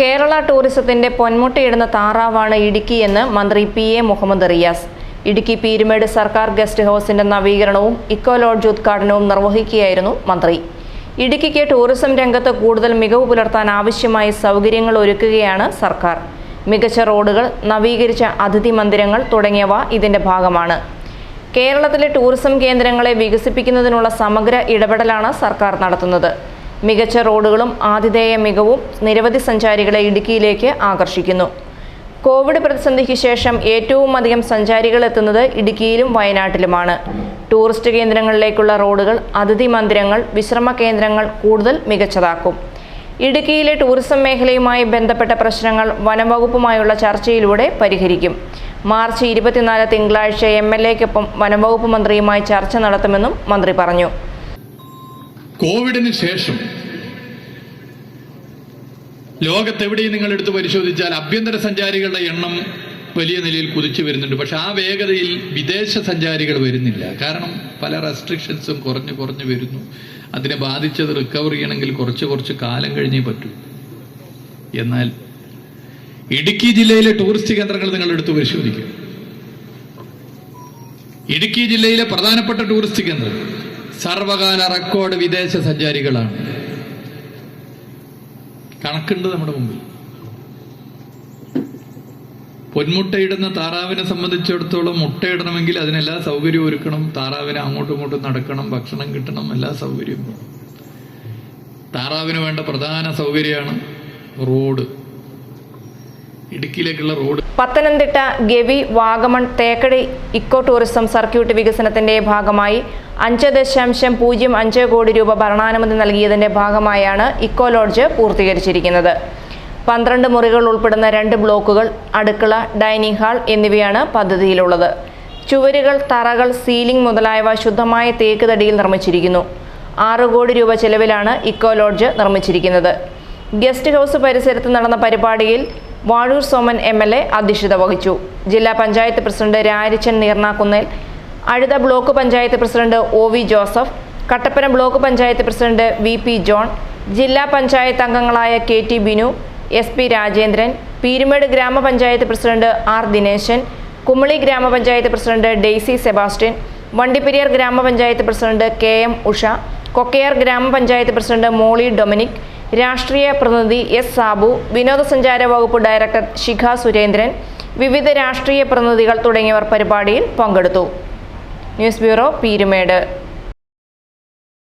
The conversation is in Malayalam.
കേരള ടൂറിസത്തിന്റെ പൊന്മുട്ടയിടുന്ന താറാവാണ് ഇടുക്കി എന്ന് മന്ത്രി പി എ മുഹമ്മദ് റിയാസ്. ഇടുക്കി പീരുമേട് സർക്കാർ ഗസ്റ്റ് ഹൗസിന്റെ നവീകരണവും ഇക്കോ ലോഡ്ജ് ഉദ്ഘാടനവും നിർവഹിക്കുകയായിരുന്നു മന്ത്രി. ഇടുക്കിക്ക് ടൂറിസം രംഗത്ത് കൂടുതൽ മികവ് പുലർത്താൻ ആവശ്യമായ സൗകര്യങ്ങൾ ഒരുക്കുകയാണ് സർക്കാർ. മികച്ച റോഡുകൾ നവീകരിച്ച അതിഥി മന്ദിരങ്ങൾ തുടങ്ങിയവ ഇതിന്റെ ഭാഗമാണ്. കേരളത്തിലെ ടൂറിസം കേന്ദ്രങ്ങളെ വികസിപ്പിക്കുന്നതിനുള്ള സമഗ്ര ഇടപെടലാണ് സർക്കാർ നടത്തുന്നത്. മികച്ച റോഡുകളും ആതിഥേയ മികവും നിരവധി സഞ്ചാരികളെ ഇടുക്കിയിലേക്ക് ആകർഷിക്കുന്നു. കോവിഡ് പ്രതിസന്ധിക്ക് ശേഷം ഏറ്റവും അധികം സഞ്ചാരികൾ എത്തുന്നത് ഇടുക്കിയിലും വയനാട്ടിലുമാണ്. ടൂറിസ്റ്റ് കേന്ദ്രങ്ങളിലേക്കുള്ള റോഡുകൾ അതിഥി മന്ദിരങ്ങൾ വിശ്രമ കേന്ദ്രങ്ങൾ കൂടുതൽ മികച്ചതാക്കും. ഇടുക്കിയിലെ ടൂറിസം മേഖലയുമായി ബന്ധപ്പെട്ട പ്രശ്നങ്ങൾ വനംവകുപ്പുമായുള്ള ചർച്ചയിലൂടെ പരിഹരിക്കും. മാർച്ച് ഇരുപത്തിനാല് തിങ്കളാഴ്ച എം എൽ എക്കൊപ്പം വനംവകുപ്പ് മന്ത്രിയുമായി ചർച്ച നടത്തുമെന്നും മന്ത്രി പറഞ്ഞു. കോവിഡിന് ശേഷം ലോകത്തെവിടെയും നിങ്ങൾ എടുത്ത് പരിശോധിച്ചാൽ ആഭ്യന്തര സഞ്ചാരികളുടെ എണ്ണം വലിയ നിലയിൽ കുതിച്ചു വരുന്നുണ്ട്. പക്ഷെ ആ വേഗതയിൽ വിദേശ സഞ്ചാരികൾ വരുന്നില്ല. കാരണം പല റെസ്ട്രിക്ഷൻസും കുറഞ്ഞു കുറഞ്ഞു വരുന്നു. അതിനെ ബാധിച്ചത് റിക്കവർ ചെയ്യണമെങ്കിൽ കുറച്ച് കുറച്ച് കാലം കഴിഞ്ഞേ പറ്റൂ. എന്നാൽ ഇടുക്കി ജില്ലയിലെ ടൂറിസ്റ്റ് കേന്ദ്രങ്ങൾ നിങ്ങൾ എടുത്ത് പരിശോധിക്കും. ഇടുക്കി ജില്ലയിലെ പ്രധാനപ്പെട്ട ടൂറിസ്റ്റ് കേന്ദ്രം സർവകാല റെക്കോർഡ് വിദേശ സഞ്ചാരികളാണ്. കണക്കുണ്ട് നമ്മുടെ മുമ്പിൽ. പൊന്മുട്ടയിടുന്ന താറാവിനെ സംബന്ധിച്ചിടത്തോളം മുട്ടയിടണമെങ്കിൽ അതിനെല്ലാ സൗകര്യവും ഒരുക്കണം. താറാവിനെ അങ്ങോട്ടും ഇങ്ങോട്ടും നടക്കണം. ഭക്ഷണം കിട്ടണം. എല്ലാ സൗകര്യവും. താറാവിന് വേണ്ട പ്രധാന സൗകര്യമാണ് road. ഇടുക്കിയിലേക്കുള്ള road Pathanamthitta Gavi Vagamon Thekkady eco tourism circuit വികസനത്തിന്റെ ഭാഗമായി അഞ്ച് ദശാംശം പൂജ്യം അഞ്ച് കോടി രൂപ ഭരണാനുമതി നൽകിയതിന്റെ ഭാഗമായാണ് ഇക്കോ ലോഡ്ജ് പൂർത്തീകരിച്ചിരിക്കുന്നത്. പന്ത്രണ്ട് മുറികൾ ഉൾപ്പെടുന്ന രണ്ട് ബ്ലോക്കുകൾ അടുക്കള ഡൈനിങ് ഹാൾ എന്നിവയാണ് പദ്ധതിയിലുള്ളത്. ചുവരുകൾ തറകൾ സീലിംഗ് മുതലായവ ശുദ്ധമായ തേക്ക് തടിയിൽ നിർമ്മിച്ചിരിക്കുന്നു. ആറ് കോടി രൂപ ചെലവിലാണ് ഇക്കോ ലോഡ്ജ് നിർമ്മിച്ചിരിക്കുന്നത്. ഗസ്റ്റ് ഹൗസ് പരിസരത്ത് നടന്ന പരിപാടിയിൽ Vazhoor Soman M L A അധ്യക്ഷത വഹിച്ചു. ജില്ലാ panchayat president Rarichan Neeranakkunnel Azhutha block panchayat president O V Joseph Kattappana block panchayat president V P John ജില്ലാ പഞ്ചായത്ത് അംഗങ്ങളായ K T Binu S P Rajendran Peermade ഗ്രാമപഞ്ചായത്ത് പ്രസിഡന്റ് ആർ ദിനേശൻ കുമളി ഗ്രാമപഞ്ചായത്ത് പ്രസിഡന്റ് ഡെയ്സി സെബാസ്റ്റ്യൻ വണ്ടിപ്പെരിയാർ ഗ്രാമപഞ്ചായത്ത് president K M Usha Kokkayar ഗ്രാമപഞ്ചായത്ത് പ്രസിഡന്റ് മോളി ഡൊമിനിക് രാഷ്ട്രീയ പ്രതിനിധി എസ് സാബു വിനോദസഞ്ചാര വകുപ്പ് ഡയറക്ടർ ശിഖ സുരേന്ദ്രൻ വിവിധ രാഷ്ട്രീയ പ്രതിനിധികൾ തുടങ്ങിയവർ പരിപാടിയിൽ പങ്കെടുത്തു. News bureau Peermade.